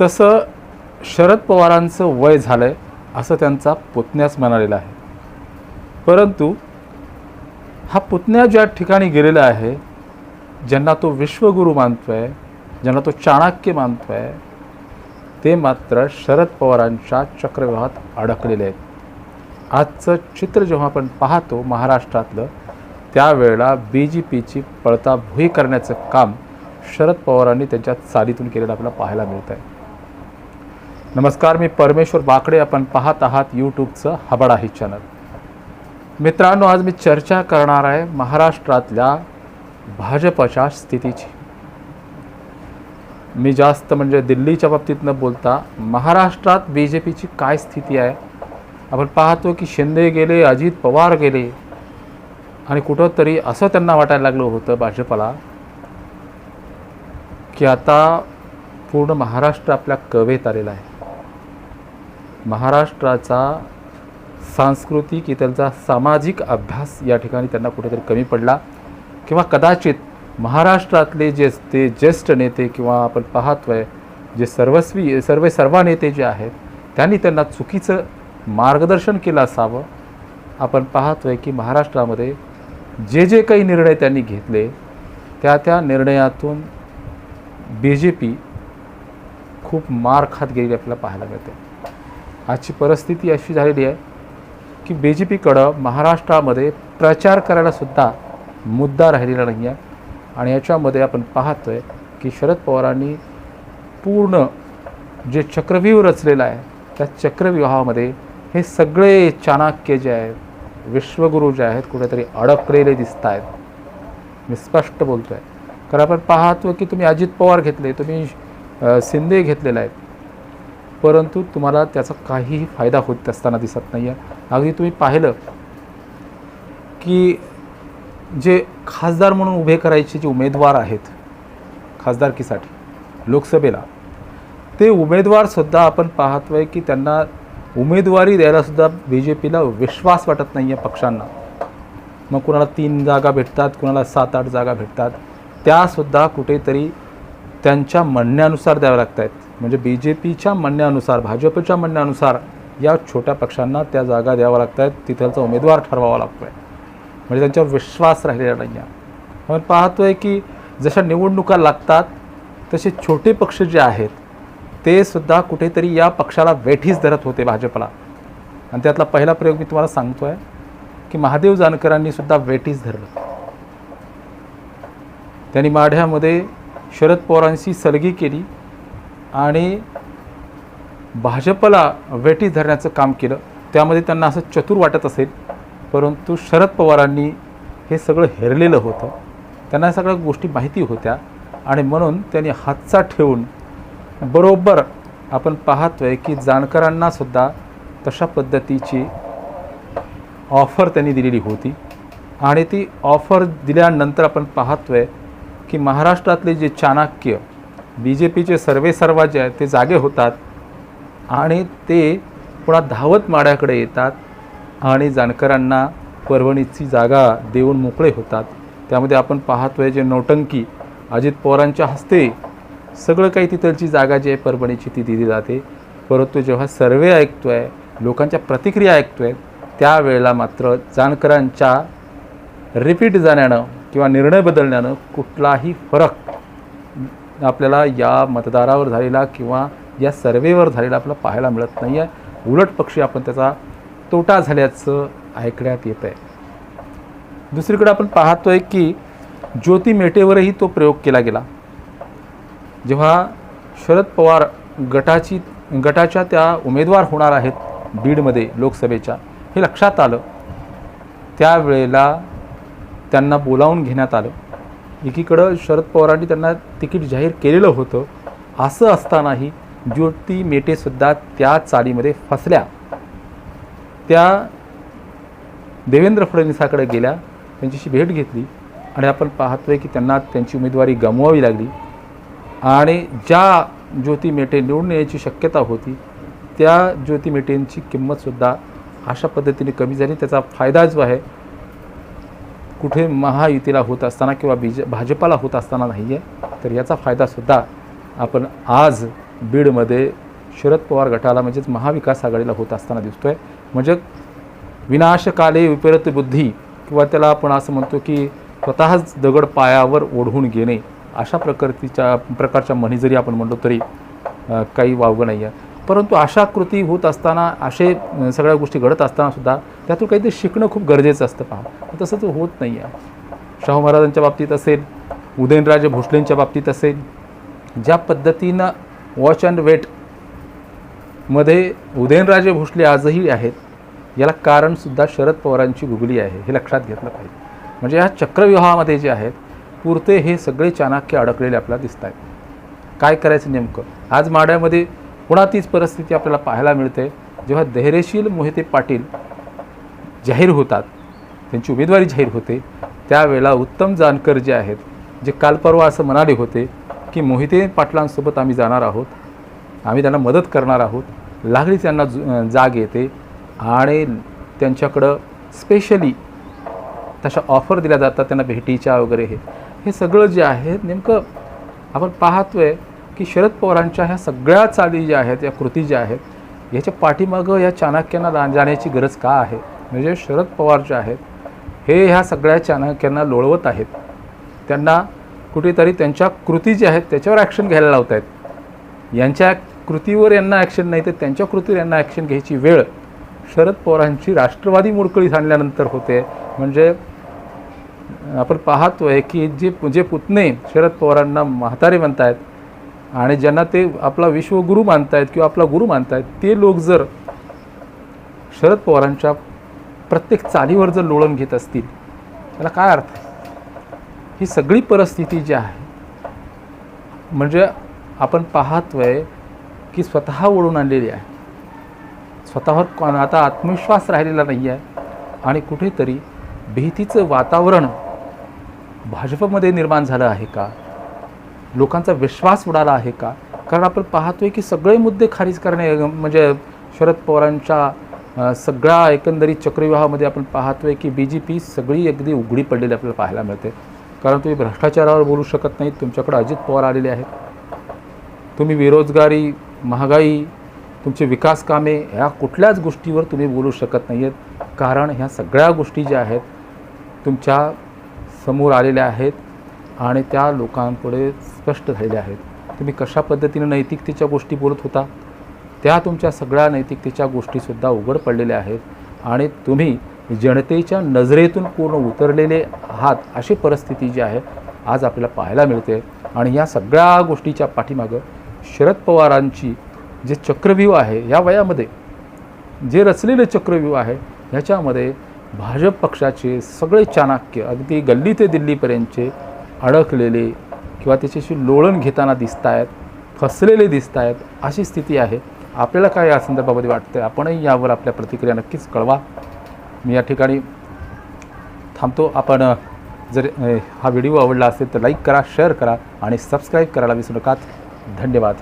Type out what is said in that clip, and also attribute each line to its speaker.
Speaker 1: तसं शरद पवारांचं वय झालं आहे असं त्यांचा पुतण्यास म्हणालेला आहे. परंतु हा पुतण्या ज्या ठिकाणी गेलेला आहे ज्यांना तो विश्वगुरू मानतो आहे ज्यांना तो चाणक्य मानतो आहे ते मात्र शरद पवारांच्या चक्रव्यूहात अडकलेले आहेत. आजचं चित्र जेव्हा आपण पाहतो महाराष्ट्रातलं त्यावेळेला बी जे पीची पळताभुई करण्याचं काम शरद पवारांनी त्यांच्या चालीतून केलेलं आपल्याला पाहायला मिळत आहे नमस्कार मी परमेश्वर बाकडे आपण पाहत आहात यूट्यूबचं हबडा ही चॅनल. मित्रांनो आज मी चर्चा करणार आहे महाराष्ट्रातल्या भाजपच्या स्थितीची. मी जास्त म्हणजे दिल्लीच्या बाबतीत न बोलता महाराष्ट्रात बी जे पीची काय स्थिती आहे? आपण पाहतो की शिंदे गेले अजित पवार गेले आणि कुठंतरी असं त्यांना वाटायला लागलं होतं भाजपला की आता पूर्ण महाराष्ट्र आपल्या कवेत आलेला आहे. महाराष्ट्राचा सांस्कृतिक इतरचा सामाजिक अभ्यास या ठिकाणी त्यांना कुठेतरी कमी पडला. किंवा कदाचित महाराष्ट्रातले जे ते ज्येष्ठ नेते किंवा आपण पाहतोय जे सर्वस्वी सर्व सर्व नेते जे आहेत त्यांनी त्यांना चुकीचं मार्गदर्शन केलं असावं. आपण पाहतोय की महाराष्ट्रामध्ये जे जे काही निर्णय त्यांनी घेतले त्या त्या निर्णयातून बी जे पी खूप मार खात गेलेली आपल्याला पाहायला मिळते. आजची परिस्थिती अशी झालेली आहे की बी जे पीकडं महाराष्ट्रामध्ये प्रचार करायलासुद्धा मुद्दा राहिलेला नाही आहे आणि याच्यामध्ये आपण पाहतो आहे की शरद पवारांनी पूर्ण जे चक्रव्यूह रचलेलं आहे त्या चक्रव्यूहामध्ये हे सगळे चाणक्य जे आहेत विश्वगुरू जे आहेत कुठेतरी अडकलेले दिसत आहेत मी स्पष्ट बोलतो आहे कारण आपण पाहतो की तुम्ही अजित पवार घेतले तुम्ही शिंदे घेतलेला आहेत. परंतु तुम्हाला त्याचा काहीही फायदा होत असताना दिसत नाही आहे अगदी तुम्ही पाहिलं की जे खासदार म्हणून उभे करायचे जे उमेदवार आहेत खासदारकीसाठी लोकसभेला ते उमेदवारसुद्धा आपण पाहतो आहे की त्यांना उमेदवारी द्यायलासुद्धा बी जे पीला विश्वास वाटत नाही आहे पक्षांना. मग कुणाला तीन जागा भेटतात कुणाला सात आठ जागा भेटतात त्यासुद्धा कुठेतरी त्यांच्या म्हणण्यानुसार द्याव्या लागत आहेत म्हणजे बी जे पीच्या म्हणण्यानुसार भाजपच्या म्हणण्यानुसार या छोट्या पक्षांना त्या जागा द्याव्या लागत आहेत तिथलचा उमेदवार ठरवावा लागतो आहे म्हणजे त्यांच्यावर विश्वास राहिलेला नाही आहे आपण पाहतोय की जशा निवडणुका लागतात तसे छोटे पक्ष जे आहेत ते सुद्धा कुठेतरी या पक्षाला वेठीस धरत होते भाजपला. आणि त्यातला पहिला प्रयोग मी तुम्हाला सांगतो आहे की महादेव जानकरांनी सुद्धा वेठीस धरलं. त्यांनी माढ्यामध्ये शरद पवारांशी सलगी केली. आणि भाजपला वेटी धरण्याचं काम केलं. त्यामध्ये त्यांना असं चतुर वाटत असेल परंतु शरद पवारांनी हे सगळं हेरलेलं होतं. त्यांना या सगळ्या गोष्टी माहिती होत्या आणि म्हणून त्यांनी हातचा ठेवून बरोबर आपण पाहतोय की जाणकारांनासुद्धा तशा पद्धतीची ऑफर त्यांनी दिलेली होती. आणि ती ऑफर दिल्यानंतर आपण पाहतोय की महाराष्ट्रातले जे चाणक्य बी जे पीचे सर्वे सर्वा जे आहेत ते जागे होतात आणि ते पुन्हा धावत माड्याकडे येतात आणि जानकरांना परभणीची जागा देऊन मोकळे होतात. त्यामध्ये आपण पाहतोय जे नौटंकी अजित पवारांच्या हस्ते सगळं काही तिथलची जागा जी आहे परभणीची ती दिली जाते. परंतु जेव्हा सर्वे ऐकतो आहे लोकांच्या प्रतिक्रिया ऐकतो आहे त्यावेळेला मात्र जाणकारांच्या रिपीट जाण्यानं किंवा निर्णय बदलण्यानं कुठलाही फरक आपल्याला या मतदारावर झालेला किंवा या सर्वेवर झालेला आपल्याला पाहायला मिळत नाही आहे उलट पक्षी आपण त्याचा तोटा झाल्याचं ऐकण्यात येत आहे दुसरीकडे आपण पाहतोय की ज्योती मेटेवरही तो प्रयोग केला गेला. जेव्हा शरद पवार गटाची गटाच्या त्या उमेदवार होणार आहेत बीडमध्ये लोकसभेच्या हे लक्षात आलं. त्यावेळेला त्यांना बोलावून घेण्यात आलं. एकीकडं शरद पवारांनी त्यांना तिकीट जाहीर केलेलं होतं. असं असतानाही ज्योती मेटेसुद्धा त्या चालीमध्ये फसल्या. त्या देवेंद्र फडणवीसाकडे गेल्या त्यांच्याशी भेट घेतली आणि आपण पाहतोय की त्यांना त्यांची उमेदवारी गमवावी लागली. आणि ज्या ज्योती मेटे निवडून येण्याची शक्यता होती त्या ज्योती मेटेंची किंमतसुद्धा अशा पद्धतीने कमी झाली. त्याचा फायदा जो आहे कुठे महायुतीला होत असताना किंवा बीज भाजपाला होत असताना नाही आहे तर याचा फायदासुद्धा आपण आज बीडमध्ये शरद पवार गटाला म्हणजेच महाविकास आघाडीला होत असताना दिसतो आहे म्हणजे विनाशकाले विपरीत बुद्धी किंवा त्याला आपण असं म्हणतो की स्वतःच दगड पायावर ओढवून घेणे अशा प्रकारच्या प्रकारच्या म्हणी जरी आपण म्हणलो तरी काही वावगं नाही आहे परंतु अशा कृती होत असताना असे सगळ्या गोष्टी घडत असताना सुद्धा त्यातून काहीतरी शिकणं खूप गरजेचं असतं पहा तसं तो होत नाही आहे. शाहू महाराजांच्या बाबतीत असेल उदयनराजे भोसलेंच्या बाबतीत असेल ज्या पद्धतीनं वॉच अँड वेटमध्ये उदयनराजे भोसले आजही आहेत याला कारणसुद्धा शरद पवारांची गुगली आहे हे लक्षात घेतलं पाहिजे. म्हणजे ह्या चक्रव्यूहामध्ये जे आहेत पुरते हे सगळे चाणक्य अडकलेले आपल्याला दिसत आहेत काय करायचं नेमकं? आज माड्यामध्ये पुन्हा तीच परिस्थिती आपल्याला पाहायला मिळते. जेव्हा धैर्यशील मोहिते पाटील जाहीर होतात त्यांची उमेदवारी जाहीर होते त्यावेळेला उत्तम जानकर जे आहेत जे काल परवा असं म्हणाले होते की मोहिते पाटलांसोबत आम्ही जाणार आहोत आम्ही त्यांना मदत करणार आहोत लागली त्यांना जु- जाग येते आणि त्यांच्याकडं स्पेशली तशा ऑफर दिल्या जातात त्यांना भेटीच्या वगैरे हे. हे सगळं जे आहे नेमकं आपण पाहतोय की शरद पवारांच्या ह्या सगळ्या चाली ज्या आहेत या कृती ज्या आहेत याच्या पाठीमागं या चाणक्यांना ला- जाण्याची गरज का आहे? म्हणजे शरद पवार जे आहेत हे ह्या सगळ्या चाणक्यांना लोळवत आहेत. त्यांना कुठेतरी त्यांच्या कृती ज्या आहेत त्याच्यावर ॲक्शन घ्यायला लावत आहेत यांच्या कृतीवर यांना ॲक्शन नाही तर त्यांच्या कृतीवर यांना ॲक्शन घ्यायची वेळ शरद पवारांची राष्ट्रवादी मोडकळी आणल्यानंतर होते. म्हणजे आपण पाहतोय की जे जे पुतणे शरद पवारांना म्हातारे म्हणतायत आणि ज्यांना ते आपला विश्वगुरू मानतायत किंवा आपला गुरु मानतायत ते लोक जर शरद पवारांच्या प्रत्येक चालीवर जर लोळण घेत असतील त्याला काय अर्थ आहे? ही सगळी परिस्थिती जी आहे म्हणजे आपण पाहतोय की स्वतः ओढून आणलेली आहे. स्वतःवर कोण आता आत्मविश्वास राहिलेला नाही आहे आणि कुठेतरी भीतीचं वातावरण भाजपमध्ये निर्माण झालं आहे का? लोकांचा विश्वास उडाला आहे का? कारण आपण पाहतोय की सगळे मुद्दे खारिज करणे म्हणजे शरद पवारांच्या सगळ्या एकंदरीत चक्रव्यूहामध्ये आपण पाहतोय की बी जे पी सगळी अगदी उघडी पडलेली आपल्याला पाहायला मिळते. कारण तुम्ही भ्रष्टाचारावर बोलू शकत नाहीत. तुमच्याकडे अजित पवार आलेले आहेत. तुम्ही बेरोजगारी महागाई तुमचे विकास कामे ह्या कुठल्याच गोष्टीवर तुम्ही बोलू शकत नाही आहेत कारण ह्या सगळ्या गोष्टी ज्या आहेत तुमच्यासमोर आलेल्या आहेत. आणि त्या लोकांपुढे स्पष्ट झालेल्या आहेत. तुम्ही कशा पद्धतीनं नैतिकतेच्या गोष्टी बोलत होता? त्या तुमच्या सगळ्या नैतिकतेच्या गोष्टीसुद्धा उघड पडलेल्या आहेत आणि तुम्ही जनतेच्या नजरेतून पूर्ण उतरलेले आहात अशी परिस्थिती जी आहे आज आपल्याला पाहायला मिळते. आणि या सगळ्या गोष्टीच्या पाठीमागं शरद पवारांची जे चक्रव्यूह आहे या वयामध्ये जे रचलेले चक्रव्यूह आहे ह्याच्यामध्ये भाजप पक्षाचे सगळे चाणक्य अगदी गल्ली ते दिल्लीपर्यंतचे अडकलेले किंवा त्याच्याशी लोळण घेताना दिसत आहेत फसलेले दिसत आहेत अशी स्थिती आहे. आपल्याला काय या संदर्भामध्ये वाटतं आपणही यावर आपल्या प्रतिक्रिया नक्कीच कळवा. मी या ठिकाणी थांबतो. आपण जर हा व्हिडिओ आवडला असेल तर लाईक करा शेअर करा आणि सबस्क्राईब करायला विसरू नका धन्यवाद.